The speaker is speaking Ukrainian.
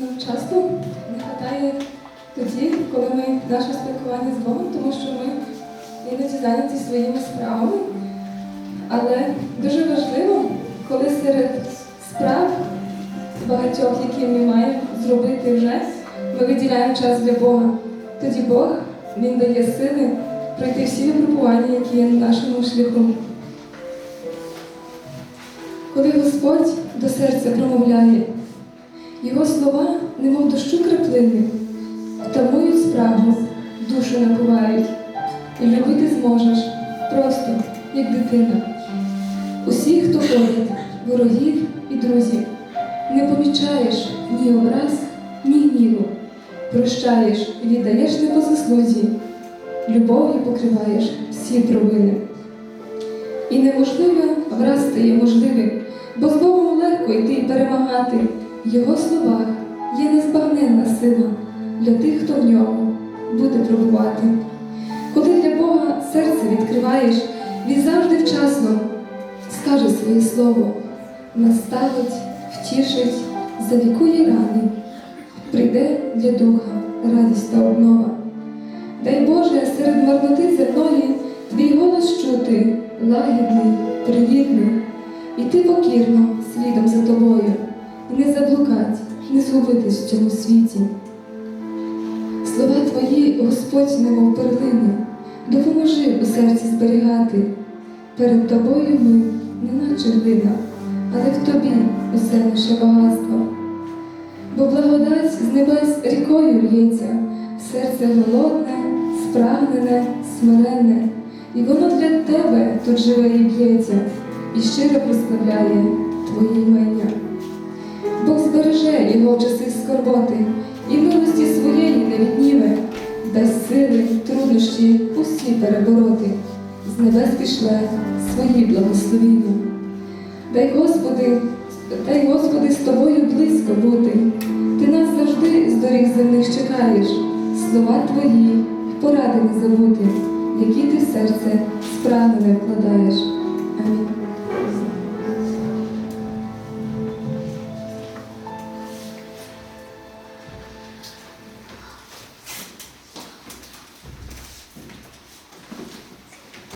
Нам часто не вистачає тоді, коли ми наше спілкування з Богом, тому що ми іноді зайняті своїми справами. Але дуже важливо, коли серед справ багатьох, які ми маємо зробити вже, ми виділяємо час для Бога. Тоді Бог Він дає сили пройти всі випробування, які є на нашому шляху. Коли Господь до серця промовляє, його слова, немов дощу краплини, втамують спрагу, душу напувають, і любити зможеш просто, як дитина. Усі, хто поряд, ворогів і друзів, не помічаєш ні образ, ні гніву, прощаєш і віддаєш не по заслузі, любов'ю покриваєш всі провини. І неможливе враз стає можливим, бо з Богом легко йти і перемагати. Його словах є незбагненна сила для тих, хто в ньому буде пробувати. Коли для Бога серце відкриваєш, Він завжди вчасно скаже своє слово, наставить, втішить, залікує рани, прийде для духа радість та обнова. Дай Боже, серед марноти земної твій голос чути, лагідний, привітний, іти покірно слідом за тобою, і заблукать, не згубитись в цьому світі. Слова твої, Господь, немов перлини, допоможи у серці зберігати. Перед тобою ми, неначе глина, але в тобі усе наше багатство. Бо благодать з небес рікою лється, серце голодне, спрагнене, смирене, і воно для тебе тут живе і б'ється, і щиро прославляє твої імення. Його в часи скорботи, і милості своєї не відніме, дасть сили, труднощі усі перебороти, з небес пішле свої благословіння. Дай Господи, дай Господи з тобою близько бути. Ти нас завжди з доріг земних чекаєш, слова твої поради не забути, які ти в серце справи не вкладаєш. Амінь.